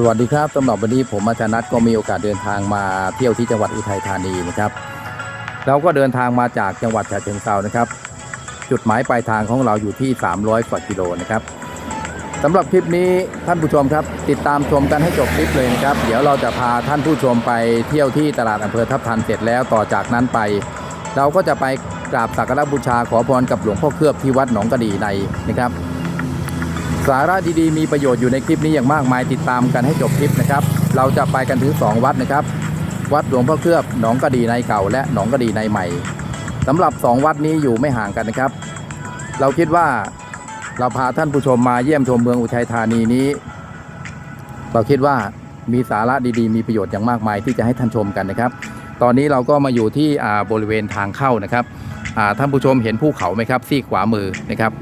สวัสดีครับสำหรับวันนี้ผมอาจารย์นัทก็มีโอกาสเดินทางมาเที่ยวที่จังหวัดอุทัยธานีนะครับ เราก็เดินทางมาจากจังหวัดฉะเชิงเทรานะครับ จุดหมายปลายทางของเราอยู่ที่ 300 กว่ากิโลนะครับสำหรับคลิปนี้ท่านผู้ชมครับ ติดตามชมกันให้จบคลิปเลยนะครับ เดี๋ยวเราจะพาท่านผู้ชมไปเที่ยวที่ตลาดอำเภอทับทันเสร็จแล้วต่อจากนั้นไป เราก็จะไปกราบสักการะบูชาขอพรกับหลวงพ่อเคลือบที่วัดหนองกระดีในนะครับ สาระดีๆ มีประโยชน์อยู่ในคลิปนี้อย่างมากมายติดตามกันให้จบคลิปนะครับ เราจะไปกันถึง 2 วัดนะครับ วัดหลวงพ่อเคลือบหนองกระดีในเก่า และหนองกระดีในใหม่สำหรับ 2 วัดนี้อยู่ไม่ห่างกันนะครับ เราคิดว่าเราพาท่านผู้ชมมาเยี่ยมชมเมืองอุทัยธานีนี้ เราคิดว่ามีสาระดีๆ มีประโยชน์อย่างมากมายที่จะให้ท่านชมกันนะครับ ตอนนี้เราก็มาอยู่ที่อ่าบริเวณทางเข้านะครับอ่าท่านผู้ชมเห็นภูเขาไหมครับซีกขวามือนะครับ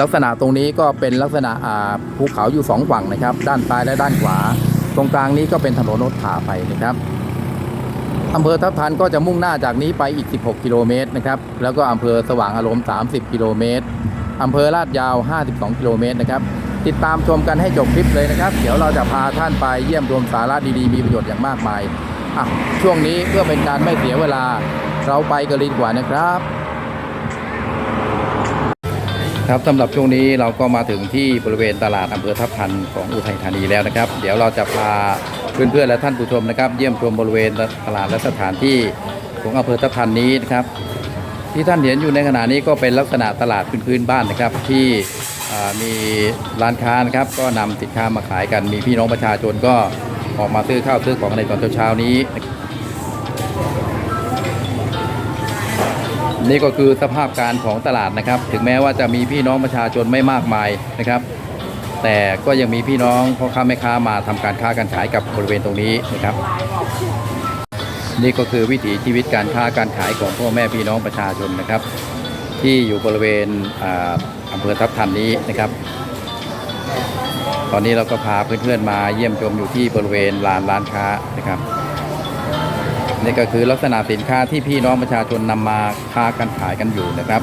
ลักษณะตรงนี้ก็เป็นลักษณะภูเขาอยู่สองฝั่งนะครับ ด้านซ้ายและด้านขวา ตรงกลางนี้ก็เป็นถนนรถผ่าไปนะครับอำเภอทับทันก็จะมุ่งหน้าจากนี้ไปอีก 16 กิโลเมตรนะครับ แล้วก็อำเภอสว่างอารมณ์ 30 กิโลเมตรอำเภอลาดยาว 52 กิโลเมตรนะครับ ติดตามชมกันให้จบคลิปเลยนะครับ เดี๋ยวเราจะพาท่านไปเยี่ยมชมสาระดีๆ มีประโยชน์อย่างมากมายอะช่วงนี้เพื่อเป็นการไม่เสียเวลา เราไปกันเลยดีกว่านะครับ ครับสำหรับช่วงนี้เราก็มาถึงที่บริเวณตลาดอำเภอทับทันของอุทัยธานีแล้วนะครับ เดี๋ยวเราจะพาเพื่อนๆและท่านผู้ชมนะครับ เยี่ยมชมบริเวณตลาดและสถานที่ของอำเภอทับทันนี้นะครับ ที่ท่านเห็นอยู่ในขณะนี้ก็เป็นลักษณะตลาดพื้นๆบ้านนะครับ ที่มีร้านค้านะครับ ก็นำสินค้ามาขายกันมีพี่น้องประชาชนก็ออกมาซื้อข้าวซื้อของในตอนเช้าๆนี้ นี่ก็คือสภาพการของตลาดนะครับ ถึงแม้ว่าจะมีพี่น้องประชาชนไม่มากมายนะครับ แต่ก็ยังมีพี่น้องพ่อค้าแม่ค้ามาทำการค้าการขายกับบริเวณตรงนี้นะครับ นี่ก็คือวิถีชีวิตการค้าการขายของพ่อแม่พี่น้องประชาชนนะครับ ที่อยู่บริเวณอ่าอำเภอทับทันนี้นะครับ ตอนนี้เราก็พาเพื่อนๆมาเยี่ยมชมอยู่ที่บริเวณลานร้านค้านะครับ นี่ก็คือลักษณะสินค้าที่พี่น้องประชาชนนำมาค้ากันขายกันอยู่นะครับ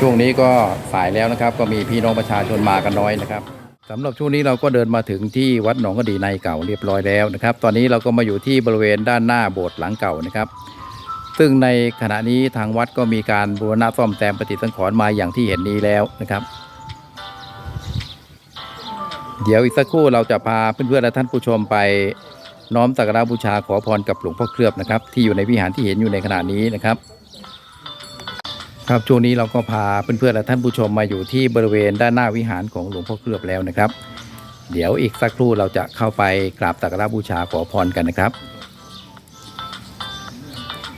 ช่วงนี้ก็สายแล้วนะครับ ก็มีพี่น้องประชาชนมากันน้อยนะครับสำหรับช่วงนี้เราก็เดินมาถึงที่วัดหนองกระดีในเก่าเรียบร้อยแล้วนะครับ ตอนนี้เราก็มาอยู่ที่บริเวณด้านหน้าโบสถ์หลังเก่านะครับ ซึ่งในขณะนี้ทางวัดก็มีการบูรณะซ่อมแซมปฏิสังขรณ์มาอย่างที่เห็นนี้แล้วนะครับ เดี๋ยวอีกสักครู่เราจะพาเพื่อนๆและท่านผู้ชมไปน้อมสักการะบูชาขอพรกับหลวงพ่อเคลือบนะครับ ที่อยู่ในวิหารที่เห็นอยู่ในขณะนี้นะครับ ครับช่วงนี้เราก็พาเพื่อนๆและท่านผู้ชมมาอยู่ที่บริเวณด้านหน้าวิหารของหลวงพ่อเคลือบแล้วนะครับ เดี๋ยวอีกสักครู่เราจะเข้าไปกราบสักการะบูชาขอพรกันนะครับ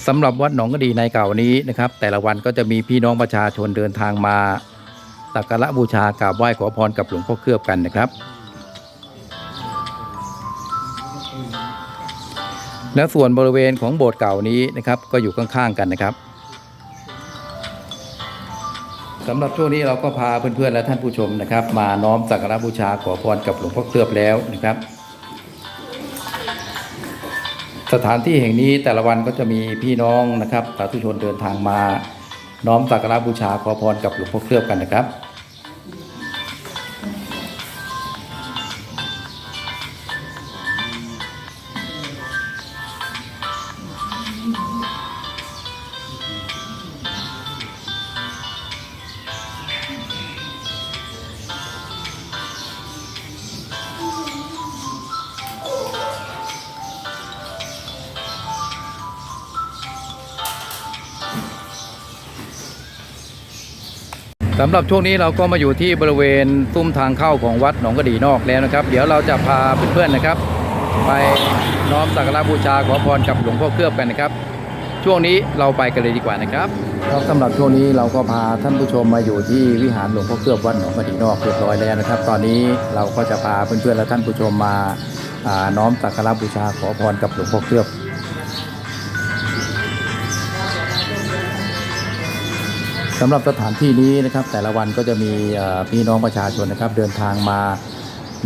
สำหรับวัดหนองกระดีในเก่านี้นะครับ แต่ละวันก็จะมีพี่น้องประชาชนเดินทางมาสักการะบูชากราบไหว้ขอพรกับหลวงพ่อเคลือบกันนะครับ และส่วนบริเวณของโบสถ์เก่านี้นะครับ ก็อยู่ข้างๆกันนะครับสำหรับช่วงนี้เราก็พาเพื่อนๆและท่านผู้ชมนะครับ มาน้อมสักการะบูชาขอพรกับหลวงพ่อเคลือบแล้วนะครับ สถานที่แห่งนี้แต่ละวันก็จะมีพี่น้องนะครับสาธุชนเดินทางมา น้อมสักการะบูชาขอพรกับหลวงพ่อเคลือบกันนะครับ สำหรับช่วงนี้เราก็มาอยู่ที่บริเวณซุ้มทางเข้าของวัดหนองกระดีนอกแล้วนะครับ เดี๋ยวเราจะพาเพื่อนๆนะครับ ไปน้อมสักการะบูชาขอพรกับหลวงพ่อเคลือบกันนะครับ ช่วงนี้เราไปกันเลยดีกว่านะครับครับสำหรับช่วงนี้เราก็พาท่านผู้ชมมาอยู่ที่วิหารหลวงพ่อเคลือบวัดหนองกระดีนอกเรียบร้อยแล้วนะครับ ตอนนี้เราก็จะพาเพื่อนๆและท่านผู้ชมมาน้อมสักการะบูชาขอพรกับหลวงพ่อเคลือบำหรับสถานที่นี้นะครับ แต่ละวันก็จะมีพี่น้องประชาชนนะครับ เดินทางมา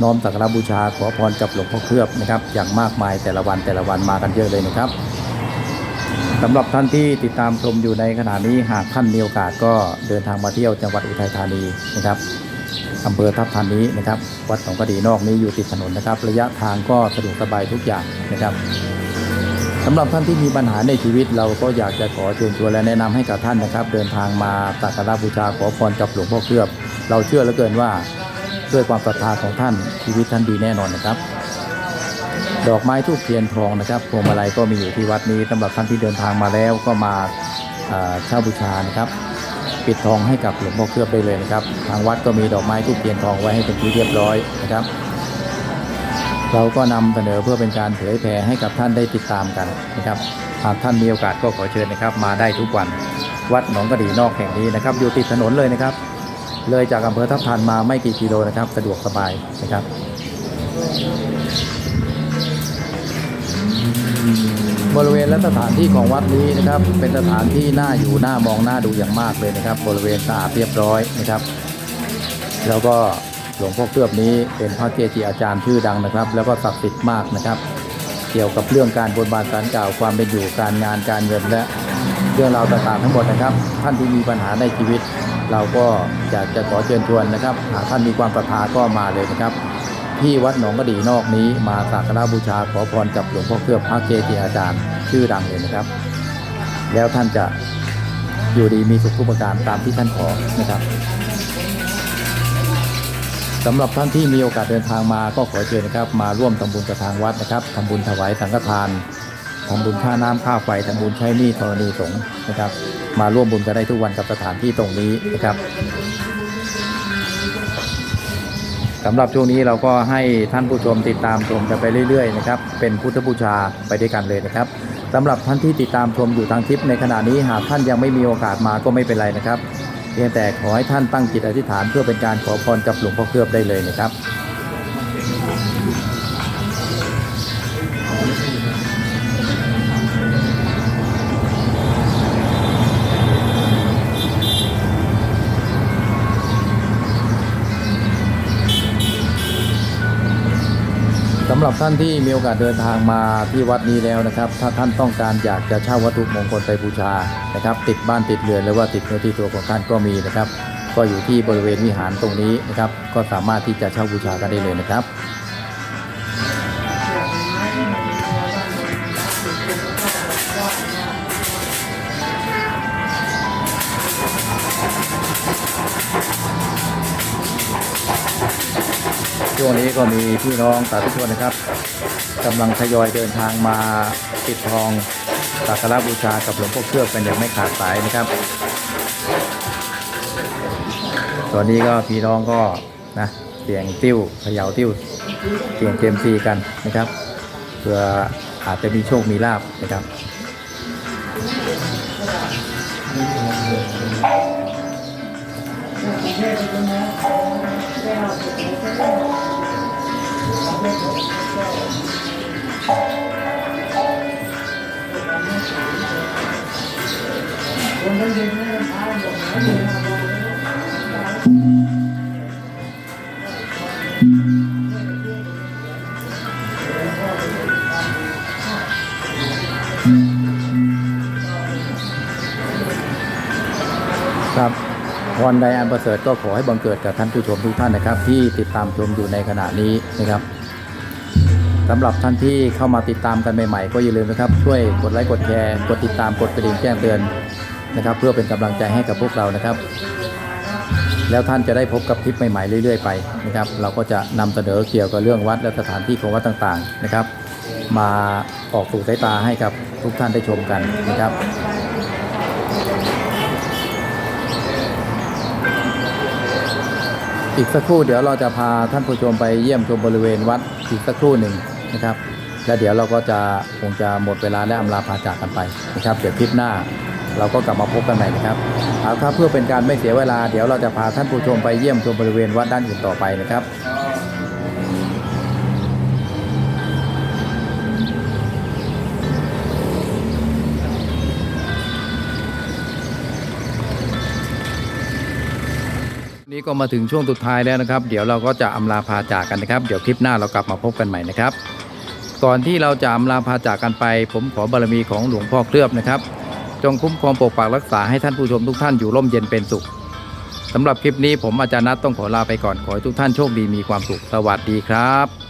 น้อมสักการบูชาขอพรกับหลวงพ่อเคลือบนะครับ อย่างมากมายแต่ละวันแต่ละวันมากันเยอะเลยนะครับสำหรับท่านที่ติดตามชมอยู่ในขณะนี้หากท่านมีโอกาสก็เดินทางมาเที่ยวจังหวัดอุทัยธานีนะครับอำเภอทับทันนี้นะครับ วัดหนองกระดีนอกนี้อยู่ติดถนนนะครับ ระยะทางก็สะดวกสบายทุกอย่างนะครับ สำหรับท่านที่มีปัญหาในชีวิตเราก็อยากจะขอเชิญชวนและแนะนำให้กับท่านนะครับ เดินทางมาสักการะบูชาขอพรกับหลวงพ่อเคลือบ เราเชื่อเหลือเกินว่าด้วยความศรัทธาของท่านชีวิตท่านดีแน่นอนนะครับ ดอกไม้ทูบเทียนทองนะครับพวงมาลัยก็มีอยู่ที่วัดนี้สำหรับท่านที่เดินทางมาแล้วก็มาเอ่อเช่าบูชานะครับ ปิดทองให้กับหลวงพ่อเคลือบได้เลยนะครับ ทางวัดก็มีดอกไม้ทูบเทียนทองไว้ให้เป็นที่เรียบร้อยนะครับ เราก็นำเสนอเพื่อเป็นการเผยแผ่ให้กับท่านได้ติดตามกันนะครับหากท่านมีโอกาสก็ขอเชิญนะครับ มาได้ทุกวันวัดหนองกระดีนอกแห่งนี้นะครับ อยู่ติดถนนเลยนะครับ เลยจากอำเภอทับทันมาไม่กี่กิโลนะครับ สะดวกสบายนะครับบริเวณและสถานที่ของวัดนี้นะครับ เป็นสถานที่น่าอยู่น่ามองน่าดูอย่างมากเลยนะครับ บริเวณสะอาดเรียบร้อยนะครับ แล้วก็ หลวงพ่อเคลือบนี้เป็นพระเกจิอาจารย์ชื่อดังนะครับ แล้วก็ศักดิ์สิทธิ์มากนะครับ เกี่ยวกับเรื่องการบนบานสารกล่าวความเป็นอยู่การงานการเงินและเรื่องราวต่างๆทั้งหมดนะครับ ท่านที่มีปัญหาในชีวิต เราก็อยากจะขอเชิญชวนนะครับหากท่านมีความศรัทธาก็มาเลยนะครับ ที่วัดหนองกระดีนอกนี้มาสักการะบูชาขอพรกับหลวงพ่อเคลือบพระเกจิอาจารย์ชื่อดังเลยนะครับ แล้วท่านจะอยู่ดีมีสุขทุกประการตามที่ท่านขอนะครับ สำหรับท่านที่มีโอกาสเดินทางมาก็ขอเชิญนะครับ มาร่วมทำบุญกับทางวัดนะครับทำบุญถวายสังฆทานทำบุญค่าน้ำค่าไฟทำบุญใช้หนี้ธรณีสงฆ์นะครับ มาร่วมบุญกันได้ทุกวันกับสถานที่ตรงนี้นะครับสำหรับช่วงนี้เราก็ให้ท่านผู้ชมติดตามชมกันไปเรื่อยๆนะครับเป็นพุทธบูชาไปด้วยกันเลยนะครับสำหรับท่านที่ติดตามชมอยู่ทางคลิปในขณะนี้หากท่านยังไม่มีโอกาสมาก็ไม่เป็นไรนะครับ เพียงแต่ขอให้ท่านตั้งจิตอธิษฐานเพื่อเป็นการขอพรกับหลวงพ่อเคลือบได้เลยนะครับำหรับท่านที่มีโอกาสเดินทางมาที่วัดนี้แล้วนะครับ ถ้าท่านต้องการอยากจะเช่าวัตถุมงคลไปบูชานะครับ ติดบ้านติดเรือนหรือว่าติดเนื้อที่ตัวของท่านก็มีนะครับ ก็อยู่ที่บริเวณวิหารตรงนี้นะครับ ก็สามารถที่จะเช่าบูชากันได้เลยนะครับ วงนี้ก็มีพี่น้องสาธุชนนะครับกำลังทยอยเดินทางมาปิดทองสักการะบูชากับหลวงพ่อเคลือบกันอย่างไม่ขาดสายนะครับ ตอนนี้ก็พี่น้องก็นะเสียงติ้วเขย่าติ้วเสียงเกมซีกันนะครับ เพื่ออาจจะมีโชคมีลาบนะครับ ครับพรใดอันประเสริฐก็ขอให้บังเกิดกับท่านผู้ชมทุกท่านนะครับ ที่ติดตามชมอยู่ในขณะนี้นะครับ สำหรับท่านที่เข้ามาติดตามกันใหม่ๆ ก็อย่าลืมนะครับ ช่วยกดไลค์กดแชร์กดติดตามกดกระดิ่งแจ้งเตือนนะครับ เพื่อเป็นกำลังใจให้กับพวกเรานะครับ แล้วท่านจะได้พบกับคลิปใหม่ๆเรื่อย ๆ ไปนะครับ เราก็จะนำเสนอเกี่ยวกับเรื่องวัดและสถานที่ของวัดต่างๆนะครับ มาออกสู่สายตาให้กับทุกท่านได้ชมกันนะครับอีกสักครู่เดี๋ยวเราจะพาท่านผู้ชมไปเยี่ยมชมบริเวณวัดอีกสักครู่หนึ่ง นะครับ แล้วเดี๋ยวเราก็จะคงจะหมดเวลาและอำลาพาจากกันไปนะครับ เดี๋ยวคลิปหน้าเราก็กลับมาพบกันใหม่นะครับเอาครับเพื่อเป็นการไม่เสียเวลาเดี๋ยวเราจะพาท่านผู้ชมไปเยี่ยมชมบริเวณวัดด้านอื่นต่อไปนะครับนี่ก็มาถึงช่วงสุดท้ายแล้วนะครับ เดี๋ยวเราก็จะอำลาพาจากกันนะครับ เดี๋ยวคลิปหน้าเรากลับมาพบกันใหม่นะครับ ก่อนที่เราจะอำลาพาจากกันไป ผมขอบารมีของหลวงพ่อเคลือบนะครับ จงคุ้มครองปกปักรักษาให้ท่านผู้ชมทุกท่านอยู่ร่มเย็นเป็นสุขสำหรับคลิปนี้ผมอาจารย์นัทต้องขอลาไปก่อนขอให้ทุกท่านโชคดีมีความสุขสวัสดีครับ